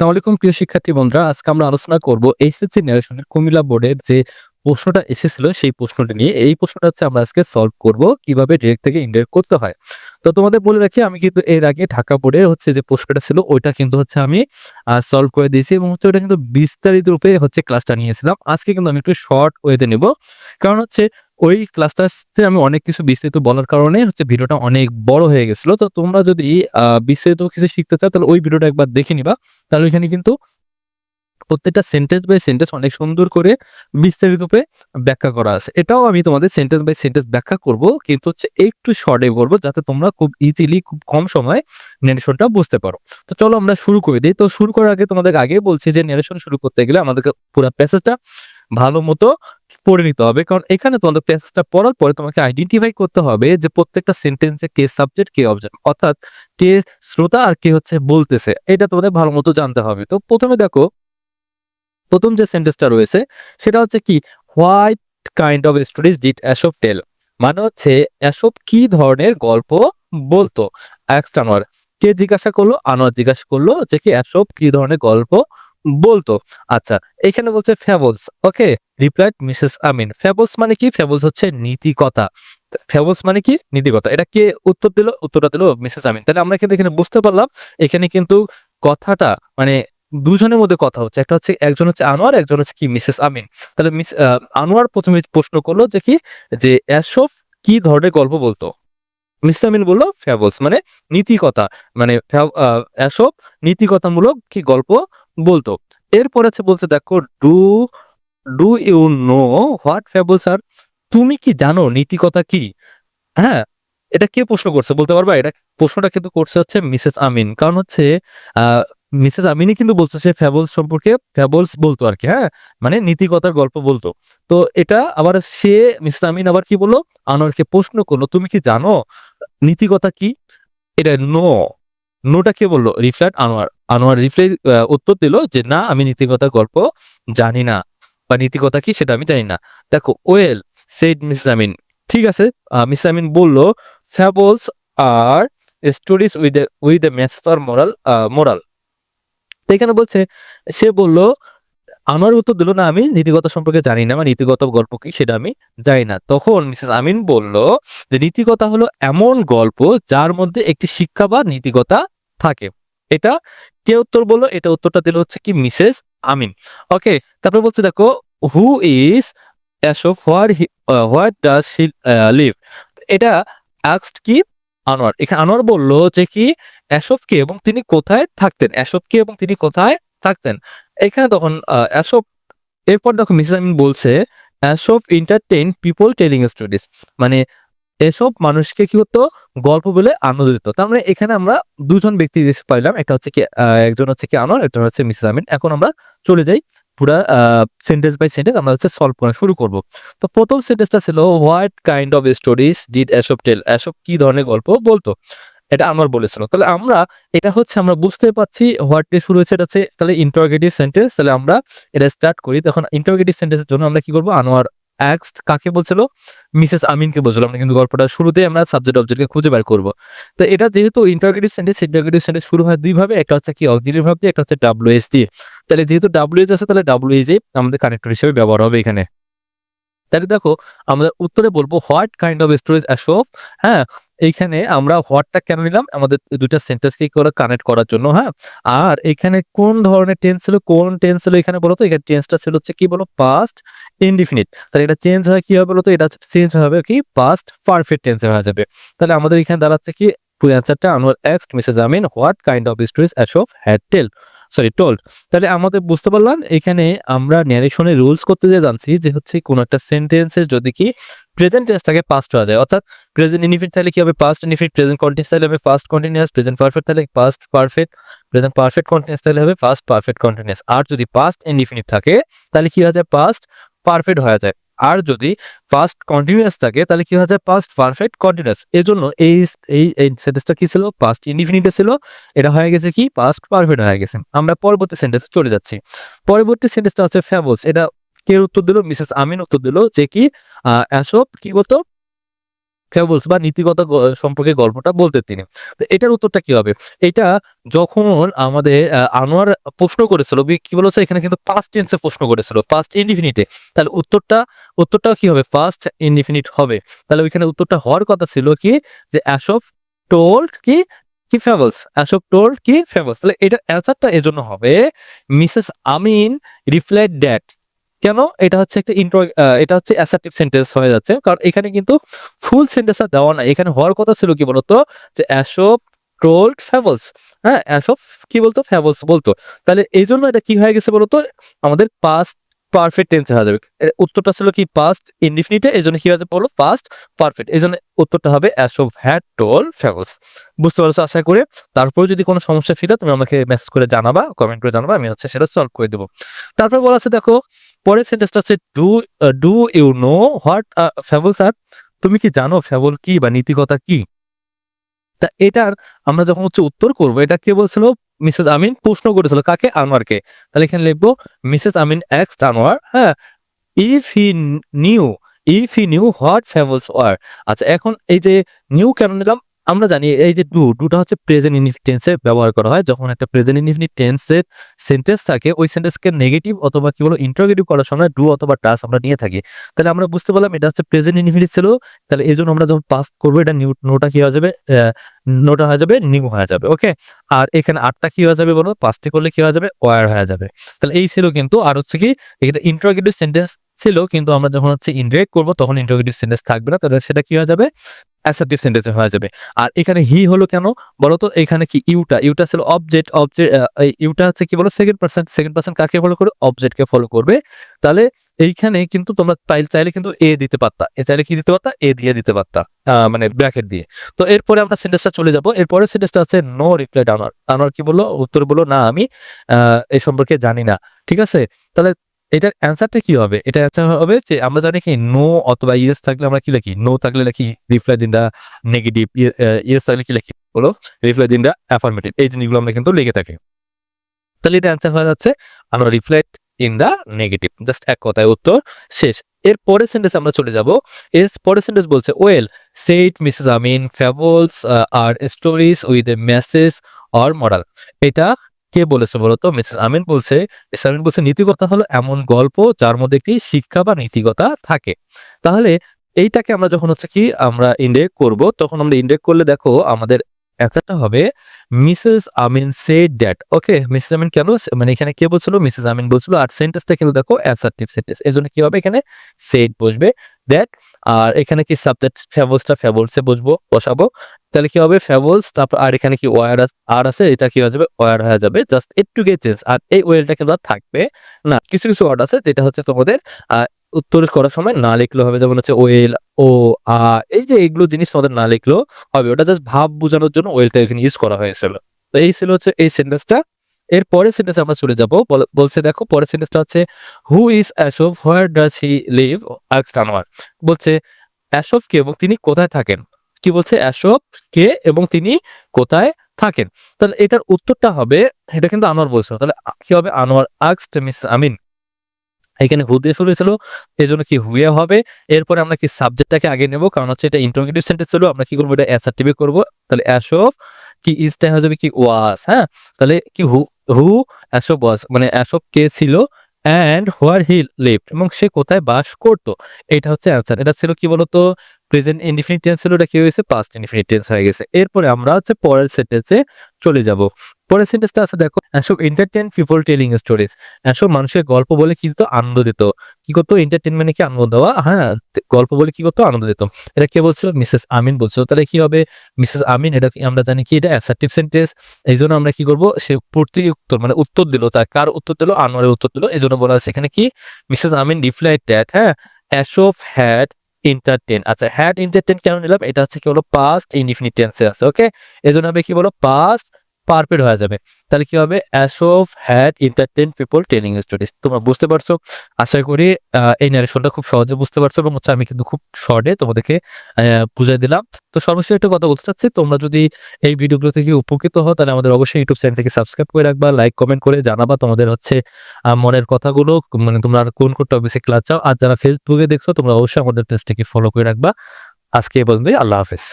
আসসালামু আলাইকুম, প্রিয় শিক্ষার্থী বন্ধুরা। আজকে আমরা আলোচনা করব এইচএসসি ন্যারেশনের কুমিল্লা বোর্ডের যে প্রশ্নটা এসেছিল, সেই প্রশ্নটা নিয়ে। এই প্রশ্নটা হচ্ছে আমরা আজকে সলভ করব কীভাবে ডিরেক্ট থেকে ইনডাইরেক্ট করতে হয়। তো তোমাদের বলে রাখি, আমি কিন্তু এর আগে ঢাকা বোর্ডের হচ্ছে যে প্রশ্নটা ছিল, ওইটা কিন্তু হচ্ছে আমি সলভ করে দিয়েছি এবং হচ্ছে ওটা কিন্তু বিস্তারিত রূপে হচ্ছে ক্লাসটা নিয়েছিলাম। আজকে কিন্তু আমি একটু শর্ট ওয়েতে নেব। কারণ হচ্ছে ওই ক্লাসটাতে আমি অনেক কিছু বিস্তারিত বলার কারণে হচ্ছে ভিডিওটা অনেক বড় হয়ে গেছিল। তো তোমরা যদি বিস্তারিত কিছু শিখতে চাও, তাহলে ওই ভিডিওটা একবার দেখে নিবা। তাহলে ওইখানে কিন্তু প্রত্যেকটা সেন্টেন্স বাই সেন্টেন্স অনেক সুন্দর করে বিস্তারিত রূপে ব্যাখ্যা করা আছে। এটাও আমি তোমাদের সেন্টেন্স বাই সেন্টেন্স ব্যাখ্যা করব, কিন্তু হচ্ছে একটু শর্টে করব যাতে তোমরা খুব ইজিলি খুব কম সময়ে ন্যারেশনটা বুঝতে পারো। তো চলো আমরা শুরু করে দিই। তো শুরু করার আগে তোমাদের আগে বলছি যে ন্যারেশন শুরু করতে গেলে আমাদেরকে পুরো প্যাসেজটা ভালো মতো পড়ে নিতে হবে। কারণ এখানে তোমাদের প্যাসেজটা পড়ার পরে তোমাকে আইডেন্টিফাই করতে হবে যে প্রত্যেকটা সেন্টেন্সে কে সাবজেক্ট কে অবজেক্ট অর্থাৎ কে শ্রোতা আর কে হচ্ছে বলতেছে। এটা তোমাদের ভালো মতো জানতে হবে। তো প্রথমে দেখো প্রথম যে সেন্টেন্সটা রয়েছে, সেটা হচ্ছে কি what kind of stories did Aesop tell মানে হচ্ছে অ্যাসব কি ধরনের গল্প বলতো? এক্স আনোয়ার কে জিজ্ঞাসা করল? আনোয়ার জিজ্ঞাসা করল যে কি অ্যাসব কি ধরনের গল্প বলতো? আচ্ছা এখানে বলছে ফ্যাবলস ওকে রিপ্লাইড মিসেস আমিন ফ্যাবলস মানে কি? ফ্যাবলস হচ্ছে নীতি কথা ফ্যাবলস মানে কি? নীতি কথা এটা কে উত্তর দিল? উত্তরটা দিল মিসেস আমিন তাহলে আমরা কিন্তু এখানে বুঝতে পারলাম, এখানে কিন্তু কথাটা মানে দুজনের মধ্যে কথা হচ্ছে। একটা হচ্ছে একজন হচ্ছে আনোয়ার একজন হচ্ছে কি মিসেস আমিন তাহলে মিস আনোয়ার প্রথমে প্রশ্ন করল যে কি যে অ্যাসফ কি ধরনের গল্প বলতো? মিসেস আমিন বলল ফ্যাবলস মানে নীতিকথা মানে ফ্যাব- আহ, অ্যাসফ নীতি কি গল্প বলতো। এরপর আছে বলছে দেখো do do you know what fables are তুমি কি জানো নীতিকথা কি? হ্যাঁ এটা কে প্রশ্ন করছে বলতে পারবা? এটা প্রশ্নটা কিন্তু করছে হচ্ছে মিসেস আমিন। কারণ হচ্ছে মিসেস আমিনই কিন্তু বলছে সে ফ্যাবলস সম্পর্কে, ফ্যাবলস বলতো আর কি হ্যাঁ? মানে নীতিকতার গল্প বলতো। তো এটা আবার সে, মিসেস আমিন আবার কি বলল? আনোয়ারকে প্রশ্ন করল, তুমি কি জানো নীতিকতা কি? এটা নো। নোটা কে বলল? রিফ্ল্যাট আনোয়ার। আনোয়ার রিপ্লাই উত্তর দিল যে, না, আমি নীতিকতার গল্প জানি না। বা নীতিকতা কি সেটা আমি জানি না। দেখো, ওয়েল, সেড মিসেস আমিন। ঠিক আছে মিস আমিন বলল, fables are stories with with a message moral moral. তো এখানে বলছে, সে বলল, আমার উত্তর দিল না, আমি নীতিগত সম্পর্কে জানি না বা নীতিগত গল্প কি সেটা আমি জানি না। তখন মিসেস আমিন বলল যে নীতিকতা হলো এমন গল্প যার মধ্যে একটি শিক্ষা বা নীতিকতা থাকে। এটা কে উত্তর বলল? এটা উত্তরটা দিল হচ্ছে কি মিসেস আমিন। ওকে তারপর বলছে, দেখো who is Aesop where what does he live এটা আক্সড কি? আনোয়ার। এখানে আনোয়ার বলল যে কি অ্যাশোফকে এবং তিনি কোথায় থাকতেন? অ্যাশোফকে এবং তিনি কোথায় থাকতেন? এখানে তখন অ্যাশোফ এরপর দেখো মিসেস আমিন বলছে Aesop entertain people telling stories মানে এসব মানুষকে কি হতো গল্প বলে আনন্দ দিত। তার মানে এখানে আমরা দুজন ব্যক্তি দেখতে পাইলাম। একটা হচ্ছে কি একজন হচ্ছে কি আনোয়ার, একজন হচ্ছে মিসেস আমিন। এখন আমরা চলে যাই পুরা সেন্টেন্স বাই সেন্টেন্স আমরা হচ্ছে সলভ করা শুরু করব। তো প্রথম সেন্টেন্সটা ছিল what kind of stories did Aesop tell Aesop কি ধরনের গল্প বলতো? এটা আমার বলেছিল। তাহলে আমরা, এটা হচ্ছে আমরা বুঝতে পারছি হোয়াট দিয়ে শুরু হয়েছে? এটা হচ্ছে তাহলে ইন্টারোগেটিভ সেন্টেন্স তাহলে আমরা এটা স্টার্ট করি। তখন ইন্টারোগেটিভ সেন্টেন্সের জন্য আমরা কি করব? আনোয়ার অ্যাক্স কাকে বলছিল? মিসেস আমিনকে বলছিল। আমরা কিন্তু গল্পটা শুরুতেই আমরা সাবজেক্ট অবজেক্টকে খুঁজে বের করব। তো এটা যেহেতু ইন্টারগ্রেটিভ সেন্টেন্স ইন্টারগ্রেটিভ সেন্টেন্স শুরু হয় দুইভাবে একটা হচ্ছে কি অক্সিলারি ভাব দিয়ে, একটা হচ্ছে ডাব্লিউএস দিয়ে তাহলে যেহেতু ডাব্লিউএস আছে, তাহলে ডাব্লিউএস আমাদের কানেক্টর হিসেবে ব্যবহার হবে এখানে। তাহলে দেখো, আমরা উত্তরে বলব what kind of stories Aesop হ্যাঁ এইখানে আমরা হোয়াটটা কেন নিলাম? আমাদের দুইটা সেন্টেন্সকে করে কানেক্ট করার জন্য হ্যাঁ? আর এখানে কোন ধরনের টেন্স ছিল? কোন টেন্স ছিল এখানে বলতো এখানে টেন্সটা ছিল হচ্ছে কি বলো? পাস্ট ইনডিফিনিট তাহলে এটা চেঞ্জ হয় কি হবে বলো তো? এটা চেঞ্জ হবে কি? পাস্ট পারফেক্ট টেন্সে হয়ে যাবে। তাহলে আমাদের এখানে দাঁড়াচ্ছে কি? পুরো অ্যান্সারটা Anwar x Mrs Amin what kind of stories Aesop had tell sorry told তাহলে আমাদের বুঝতে পারলাম, এখানে আমরা ন্যারেশনের রুলস করতে যে জানছি যে হচ্ছে কোন একটা সেন্টেন্সের যদি কি প্রেজেন্ট টেন্স থাকে পাস্ট হয়ে যায়। অর্থাৎ প্রেজেন্ট ইনডিফিনিট তাহলে কি হবে? পাস্ট ইনডিফিনিট প্রেজেন্ট কন্টিনিউয়াস তাহলে হবে পাস্ট কন্টিনিউয়াস প্রেজেন্ট পারফেক্ট তাহলে past perfect present perfect continuous তাহলে হবে পাস্ট পারফেক্ট কন্টিনিউয়াস আর যদি পাস্ট ইনডিফিনিট থাকে, তাহলে কি হয়ে যায়? পাস্ট পারফেক্ট হয়ে যায়। আর যদি পাস্ট কন্টিনিউয়াস থাকে, তাহলে কি হয়ে পাস্ট পারফেক্ট কন্টিনিউয়াস এর জন্য এই এই সেন্টেন্সটা কি ছিল? পাস্ট ইনডিফিনিটে ছিল। এটা হয়ে গেছে কি? পাস্ট পারফেক্ট হয়ে গেছে। আমরা পরবর্তী সেন্টেন্সে চলে যাচ্ছি। পরবর্তী সেন্টেন্সটা হচ্ছে ফ্যাবলস এটা কে উত্তর দিল? মিসেস আমিন উত্তর দিল যে কি এসব কি বলতো? ফেবলস বা নীতিগত সম্পর্কে গল্পটা বলতে তিনি। তো এটার উত্তরটা কি হবে? এটা যখন আমাদের আনোয়ার প্রশ্ন করেছিল কি বলেছে? এখানে কিন্তু পাস্ট টেন্সে প্রশ্ন করেছিল পাস্ট ইনডিফিনিটে তাহলে উত্তরটা, উত্তরটাও কি হবে? ফার্স্ট ইনডিফিনিট হবে। তাহলে ওইখানে উত্তরটা হওয়ার কথা ছিল কি? যে অ্যাসফ টোল্ড কি? কি ফেবলস অ্যাসফ টোল্ড কি? ফেবলস তাহলে এটার অ্যান্সারটা এজন্য হবে মিসেস আমিন রিফ্লেক্ট দ্যাট কেন? এটা হচ্ছে একটা ইন্ট্রো এটা হচ্ছে অ্যাসার্টিভ সেন্টেন্স হয়ে যাচ্ছে। কারণ এখানে কিন্তু ফুল সেন্টেন্সটা দেওয়া নাই। এখানে হওয়ার কথা ছিল কি বলতো? যে অ্যাসফ টোল্ড ফেবলস হ্যাঁ অ্যাসফ কি বলতো? ফেবলস বলতো। তাহলে এই জন্য এটা কি হয়ে গেছে বলতো? আমাদের পাস্ট পারফেক্ট টেন্সে হয়ে যাবে। উত্তরটা ছিল কি? পাস্ট ইনডিফিনিটে এই জন্য কি হয়েছে বলো পাস্ট পারফেক্ট এই জন্য উত্তরটা হবে অ্যাসফ হ্যাড টোল ফেবলস বুঝতে পারছ? আশা করে তারপরে যদি কোনো সমস্যা ফিরে তুমি আমাকে মেসেজ করে জানাবা কমেন্ট করে জানাবা, আমি হচ্ছে সেটা সলভ করে দেবো। তারপর বলা আছে, দেখো পরের সেন্টেন্সটা হচ্ছে do do you know what fables are তুমি কি জানো ফেবল কি বা নীতিকতা কি? তা এটার আমরা যখন হচ্ছে উত্তর করব, এটা কে বলছিল? মিসেস আমিন প্রশ্ন করেছিল, কাকে? আনোয়ারকে। তাহলে এখানে লিখব, মিসেস আমিন এক্স আনোয়ার হ্যাঁ if he knew if he knew what fables were আচ্ছা এখন এই যে নিউ কেন নিলাম? আমরা জানি এই যে ডু ডুটা হচ্ছে প্রেজেন্ট ইনডিফিনিট টেন্সে ব্যবহার করা হয়। যখন একটা প্রেজেন্ট ইনডিফিনিট টেন্সের সেন্টেন্স থাকে, ওই সেন্টেন্সকে নেগেটিভ অথবা কি বলো ইন্টারোগেটিভ করার সময় ডু অথবা টাস আমরা নিয়ে থাকি। তাহলে আমরা বুঝতে পারলাম এটা হচ্ছে প্রেজেন্ট ইনডিফিনিট ছিল, তাহলে এই জন্য আমরা যখন পাস করব, এটা নিউ নোটা কি হয়ে যাবে? নোটা হয়ে যাবে নিউ হয়ে যাবে ওকে আর এখানে আটটা কি হয়ে যাবে বলো? পাঁচটি করলে কি হয়ে যাবে? ওয়ার হয়ে যাবে। তাহলে এই ছিল কিন্তু, আর হচ্ছে কি এটা ইন্টারোগেটিভ সেন্টেন্স ছিল, কিন্তু আমরা যখন হচ্ছে ইনডাইরেক্ট করব, তখন ইন্টারোগেটিভ সেন্টেন্স থাকবে না, তাহলে সেটা কি হয়ে যাবে? অ্যাসার্টিভ সেন্টেন্স হয়ে যাবে। আর এখানে হি হলো কেন? বলো তো এখানে কি ইউটা ইউটা ছিল অবজেক্ট অবজেক্ট ইউটা হচ্ছে কি বলো? সেকেন্ড পার্সেন্ট সেকেন্ড পার্সেন্ট কাকে ফলো করে অবজেক্টকে ফলো করবে। তাহলে এইখানে কিন্তু তোমরা চাইলে কিন্তু এ দিতে পারতা। এ চাইলে কি দিতে পারতা? এ দিয়ে দিতে পারতা মানে ব্র্যাকেট দিয়ে। তো এরপরে আমরা সেন্টেন্সটা চলে যাব। এরপরে সেন্টেন্সটা আছে নো রিপ্লাই আনোয়ার আনোয়ার কি বলল? উত্তর বলল, না, আমি এই সম্পর্কে জানি না। ঠিক আছে? তাহলে এটার অ্যান্সারটা কি হবে? এটা অ্যান্সার হবে যে আমরা জানি কি নো অথবা ইয়েস থাকলে আমরা কি লিখি? নো থাকলে লিখি reply in the negative yes থাকলে কি লিখি? বলো রিপ্লাই ইন দা অ্যাফার্মেটিভ এই জিনিসগুলো আমরা কিন্তু লিখে থাকি। তাহলে এটা অ্যান্সার হয়ে যাচ্ছে, আমরা reflect in the negative just এক কথায় উত্তর, শেষ। এর পরের সেন্টেন্স আমরা চলে যাব। এর পরের সেন্টেন্স বলছে well said Mrs Amin fables are stories with a message or moral এটা কে বলেছে বলতো? মিসেস আমিন বলছে, মিসেস আমিন বলছে, নীতিকথা হলো এমন গল্প যার মধ্যে একটি শিক্ষা বা নীতিকতা থাকে। তাহলে এইটাকে আমরা যখন হচ্ছে কি আমরা ইন্ডেক্ট করব, তখন আমরা ইন্ডেক্ট করলে দেখো আমাদের অ্যান্সারটা হবে, Mrs Amin said that okay Mrs Amin কেন মানে এখানে কে বলছিল? মিসেস আমিন বলছিল। আর সেন্টেন্সটা কিন্তু দেখো অ্যাসার্টিভ সেন্টেন্স এই জন্য কি হবে এখানে? সেড বসবে। দ্যাট আর এখানে কি সাবজেক্ট ফেবলসটা ফেবলসে বসবো, বসাবো? তাহলে কি হবে ফেবলস তারপর আর এখানে কি ওয়ার আর আছে, এটা কি হয়ে যাবে? ওয়ার হয়ে যাবে জাস্ট একটু গে চেঞ্জ আর এই ওয়েলটা কিন্তু আর থাকবে না। কিছু কিছু ওয়ার্ড আছে, যেটা হচ্ছে তোমাদের উত্তর করার সময় না লিখলে হবে, যেমন হচ্ছে ওয়েল ও আ, এই যে এগুলো জিনিস তোমাদের না লিখলেও হবে, ওটা জাস্ট ভাব বোঝানোর জন্য ওয়েলটা এখানে ইউজ করা হয়েছিল। তো এই ছিল হচ্ছে এই সেন্টেন্সটা এর পরের সেন্টেন্স আমরা চলে যাব। বলছে দেখো, পরের সেন্টেন্সটা হচ্ছে who is Aesop where does he live আক্স Anwar বলছে অ্যাশোভ কে এবং তিনি কোথায় থাকেন? কি বলছে? অ্যাশোভ কে এবং তিনি কোথায় থাকেন? তাহলে এটার উত্তরটা হবে, এটা কিন্তু আনোয়ার বলছিল। তাহলে কি হবে? আনোয়ার আক্সড মিস আমিন। এখানে হু দিয়ে শুরু হয়েছিল এই জন্য কি হুয়ে হবে। এরপরে আমরা কি সাবজেক্টটাকে আগে নেব, কারণ হচ্ছে এটা ইন্টারোগেটিভ সেন্টেন্স ছিল, আমরা কি করব? এটা অ্যাসার্টিভে করব। তাহলে অ্যাশোভ কি ইজটা হয়ে যাবে কি ওয়াস হ্যাঁ? তাহলে কি হু হু অ্যাসব ওয়াজ মানে অ্যাসব কে ছিল অ্যান্ড হোয়ার হি লিভড এবং সে কোথায় বাস করত, এটা হচ্ছে অ্যান্সার এটা ছিল কি বলতো? প্রেজেন্ট ইনডিফিনিট টেন্স ছিল, এটা কি হয়েছে? পাস্ট ইনডিফিনিট টেন্স হয়ে গেছে। এরপরে আমরা হচ্ছে পরের সেন্টেন্সে চলে যাব। পরের সেন্টেন্সটা আছে, দেখো Aesop entertain people telling stories Aesop মানুষের গল্প বলে কি দিত? আনন্দ দিত। কি করতো? এন্টারটেন মানে কি আনন্দ দেওয়া? হ্যাঁ গল্প বলে কি করতো? আনন্দ দিত। এটা কে বলছিল? মিসেস আমিন বলছিল। তাহলে কি হবে? মিসেস আমিন, এটা আমরা জানি কি এটা অ্যাসার্টিভ সেন্টেন্স এই জন্য আমরা কি করব? সে প্রতি উত্তর মানে উত্তর দিল তার। কার উত্তর দিল? আনোয়ারের উত্তর দিল। এই জন্য বলা আছে এখানে কি? মিসেস আমিন রিপ্লাইড দ্যাট হ্যাঁ অ্যাশোভ হ্যাড এন্টারটেন আচ্ছা হ্যাড এন্টারটেন কেন নিলাম? এটা হচ্ছে কি বলো? পাস্ট ইনডিফিনিট টেন্সে আছে ওকে এই জন্য হবে কি বলো? পাস্ট পারফেক্ট হয়ে যাবে। তাহলে কি হবে? Aesop had entertain people training stories তোমরা বুঝতে পারছ? আশা করি এই ন্যারেশনটা খুব সহজে বুঝতে পারছ এবং হচ্ছে আমি কিন্তু খুব শর্টে তোমাদেরকে বুঝাই দিলাম। তো সর্বশেষ একটা কথা বলতে চাচ্ছি, তোমরা যদি এই ভিডিওগুলো থেকে উপকৃত হও, তাহলে আমাদের অবশ্যই ইউটিউব চ্যানেল থেকে সাবস্ক্রাইব করে রাখবা লাইক কমেন্ট করে জানাবা তোমাদের হচ্ছে মনের কথাগুলো মানে তোমরা আর কোন কোন টপিকে ক্লাস চাও। আর যারা ফেসবুকে দেখছ, তোমরা অবশ্যই আমাদের পেজটাকে ফলো করে রাখবা। আজকে এ পর্যন্তই, আল্লাহ হাফেজ।